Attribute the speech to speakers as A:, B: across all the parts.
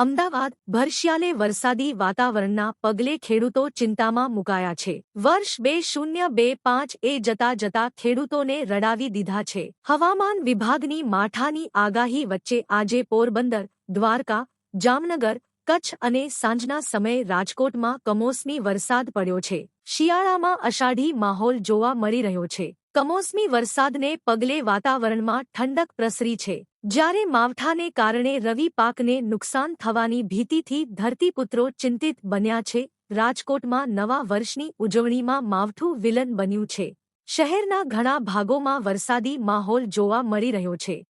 A: અમદાવાદ, ભરશિયાલે વરસાદી વાતાવરણના પગલે ખેડૂતો ચિંતામાં મુકાયા છે. વર્ષ બે શૂન્ય બે પાંચ એ જતા જતા ખેડૂતોને રડાવી દીધા છે. હવામાન વિભાગની માઠાની આગાહી વચ્ચે આજે પોરબંદર, દ્વારકા, જામનગર, કચ્છ અને સાંજના સમયે રાજકોટમાં કમોસમી વરસાદ પડ્યો છે. શિયાળામાં અષાઢી માહોલ જોવા મળી રહ્યો છે. કમોસમી વરસાદને પગલે વાતાવરણમાં ઠંડક પ્રસરી છે. જ્યારે માવઠાને કારણે રવિ પાકને નુકસાન થવાની ભીતિથી ધરતીપુત્રો ચિંતિત બન્યા છે, રાજકોટમાં નવા વર્ષની ઉજવણીમાં માવઠું વિલન બન્યું છે. શહેરના ઘણા ભાગોમાં વરસાદી માહોલ જોવા મળી રહ્યો છે.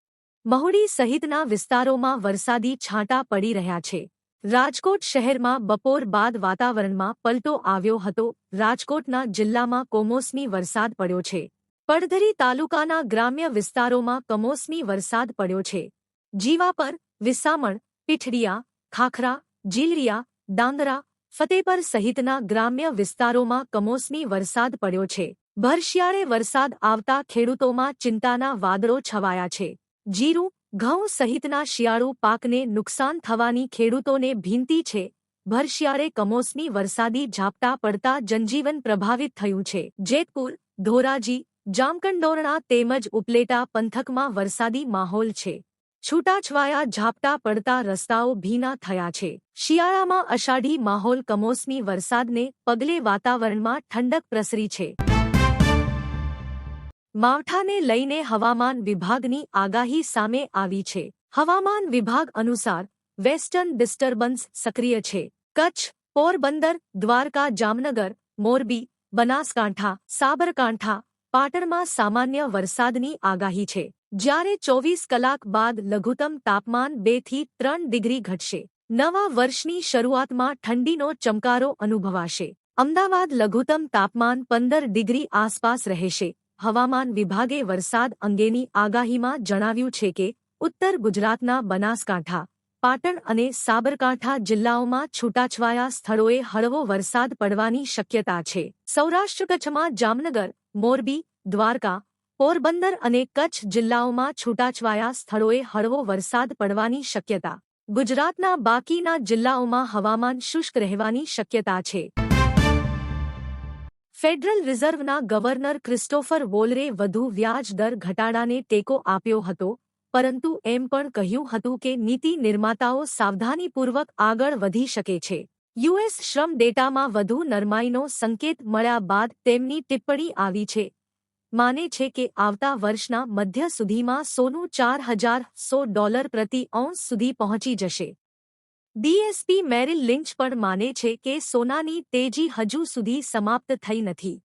A: મહુડી સહિતના વિસ્તારોમાં વરસાદી છાંટા પડી રહ્યા છે. રાજકોટ શહેરમાં બપોર બાદ વાતાવરણમાં પલટો આવ્યો હતો. રાજકોટના જિલ્લામાં કોમોસમી વરસાદ પડ્યો છે. પડધરી તાલુકાના ગ્રામ્ય વિસ્તારોમાં કમોસમી વરસાદ પડ્યો છે. જીવાપર વિસામણ, પીઠડિયા, ખાખરા, જીલરિયા દાંદરા ફતેપર સહિતના ગ્રામ્ય વિસ્તારોમાં કમોસમી વરસાદ પડ્યો છે. ભરશિયાળે વરસાદ આવતા ખેડૂતોમાં ચિંતાના વાદળો છવાયા છે. જીરું, ઘઉં સહિતના શિયાળુ પાકને નુકસાન થવાની ખેડૂતોને ભીંતી છે. ભરશિયાળે કમોસમી વરસાદી ઝાપટા પડતા જનજીવન પ્રભાવિત થયું છે. જેતપુર, ધોરાજી જામકંડોરણા તેમજ ઉપલેટા પંથકમાં વરસાદી માહોલ છે. છૂટાછવાયા ઝાપટા પડતા રસ્તાઓ ભીના થયા છે. શિયાળામાં અષાઢી માહોલ કમોસમી વરસાદને પગલે વાતાવરણમાં ઠંડક પ્રસરી છે. માવઠાને લઈને હવામાન વિભાગની આગાહી સામે આવી છે. હવામાન વિભાગ અનુસાર વેસ્ટર્ન ડિસ્ટર્બન્સ સક્રિય છે. કચ્છ, પોરબંદર, દ્વારકા, જામનગર, મોરબી, બનાસકાંઠા, સાબરકાંઠા પાટણમાં સામાન્ય વરસાદની આગાહી છે. જ્યારે ચોવીસ કલાક બાદ લઘુત્તમ તાપમાન બેથી ત્રણ ડિગ્રી ઘટશે. નવા વર્ષની શરૂઆતમાં ઠંડીનો ચમકારો અનુભવાશે. અમદાવાદ લઘુત્તમ તાપમાન પંદર ડિગ્રી આસપાસ રહેશે. હવામાન વિભાગે વરસાદ અંગેની આગાહીમાં જણાવ્યું છે કે, ઉત્તર ગુજરાતના બનાસકાંઠા, પાટણ અને સાબરકાંઠા જિલ્લાઓમાં છૂટાછવાયા સ્થળોએ હળવો વરસાદ પડવાની શક્યતા છે. સૌરાષ્ટ્ર કચ્છમાં જામનગર મોરબી, દ્વારકા, પોરબંદર અને કચ્છ જિલ્લાઓમાં છૂટાછવાયા સ્થળોએ હળવો વરસાદ પડવાની શક્યતા. ગુજરાતના બાકીના જિલ્લાઓમાં હવામાન શુષ્ક રહેવાની શક્યતા છે. ફેડરલ રિઝર્વના ગવર્નર ક્રિસ્ટોફર વોલરે વધુ વ્યાજ દર ઘટાડાને ટેકો આપ્યો હતો, પરંતુ એમ પણ કહ્યું હતું કે નીતિ નિર્માતાઓ સાવધાનીપૂર્વક આગળ વધી શકે છે. યુએસ શ્રમ ડેટામાં વધુ નરમાઈનો સંકેત મળ્યા બાદ તેમની ટિપ્પણી આવી છે. માને છે કે આવતા વર્ષના મધ્ય સુધીમાં સોનું ચાર હજાર સો ડોલર પ્રતિ ઔંસ સુધી પહોંચી જશે. ડીએસપી મેરિલ લિંચ પણ માને છે કે સોનાની તેજી હજુ સુધી સમાપ્ત થઈ નથી.